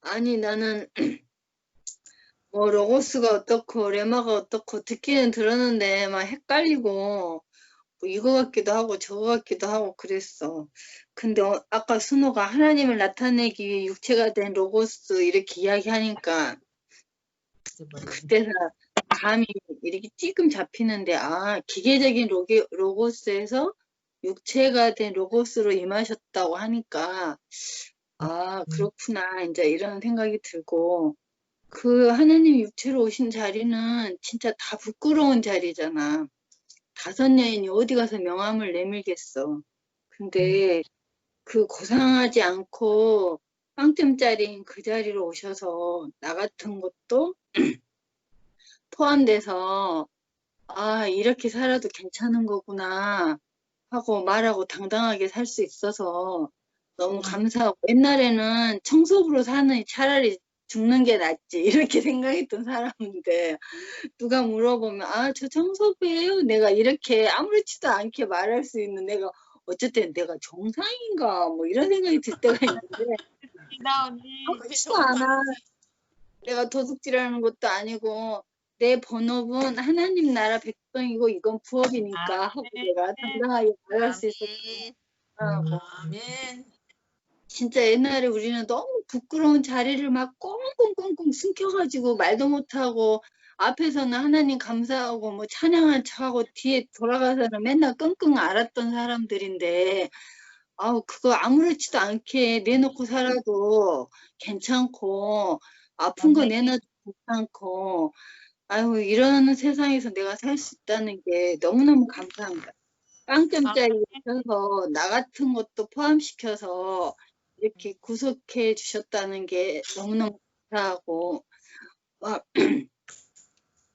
아니 나는 뭐 로고스가 어떻고 레마가 어떻고 듣기는 들었는데 막 헷갈리고 뭐 이거 같기도 하고 저거 같기도 하고 그랬어. 근데 어- 아까 순호가 하나님을 나타내기 위해 육체가 된 로고스 이렇게 이야기하니까 그때서 감이 이렇게 찔끔 잡히는데 아 기계적인 로게, 로고스에서 육체가 된 로고스로 임하셨다고 하니까 아 그렇구나 이제 이런 생각이 들고 그 하나님 육체로 오신 자리는 진짜 다 부끄러운 자리잖아. 다섯 여인이 어디 가서 명함을 내밀겠어. 근데 그 고상하지 않고 빵점짜리인 그 자리로 오셔서 나 같은 것도 포함돼서 아, 이렇게 살아도 괜찮은 거구나 하고 말하고 당당하게 살 수 있어서 너무 감사하고 옛날에는 청소부로 사는 차라리 죽는 게 낫지 이렇게 생각했던 사람인데 누가 물어보면 아, 저 청소부예요. 내가 이렇게 아무렇지도 않게 말할 수 있는 내가 어쨌든 내가 정상인가 뭐 이런 생각이 들 때가 있는데 나 언니. 그렇지도 않아. 내가 도둑질하는 것도 아니고 내 본업은 하나님 나라 백성이고 이건 부업이니까 하고 내가 당당하게 말할 수 있었어. 어, 아멘. 진짜 옛날에 우리는 너무 부끄러운 자리를 막 꽁꽁꽁꽁 숨겨가지고 말도 못하고 앞에서는 하나님 감사하고 뭐 찬양한 척하고 뒤에 돌아가서는 맨날 끙끙 앓았던 사람들인데 아우 그거 아무렇지도 않게 내놓고 살아도 괜찮고 아픈 거 내놔도 괜찮고 아유 이런 세상에서 내가 살 수 있다는 게 너무너무 감사합니다. 빵점짜리 있어서 나 같은 것도 포함시켜서 이렇게 구속해 주셨다는 게 너무너무 감사하고 와,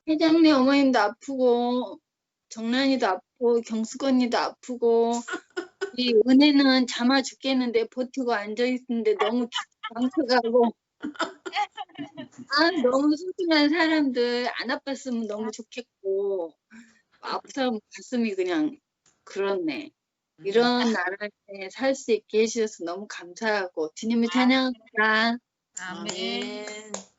회장님 어머님도 아프고 정란이도 아프고 경숙 언니도 아프고 이 은혜는 잠아 죽겠는데 버티고 앉아 있는데 너무 방쳐가고. 아 너무 소중한 사람들. 안 아팠으면 너무 좋겠고. 아프다면 가슴이 그냥 그렇네. 이런 나라에 살 수 있게 해주셔서 너무 감사하고 주님을 찬양합니다. 아멘.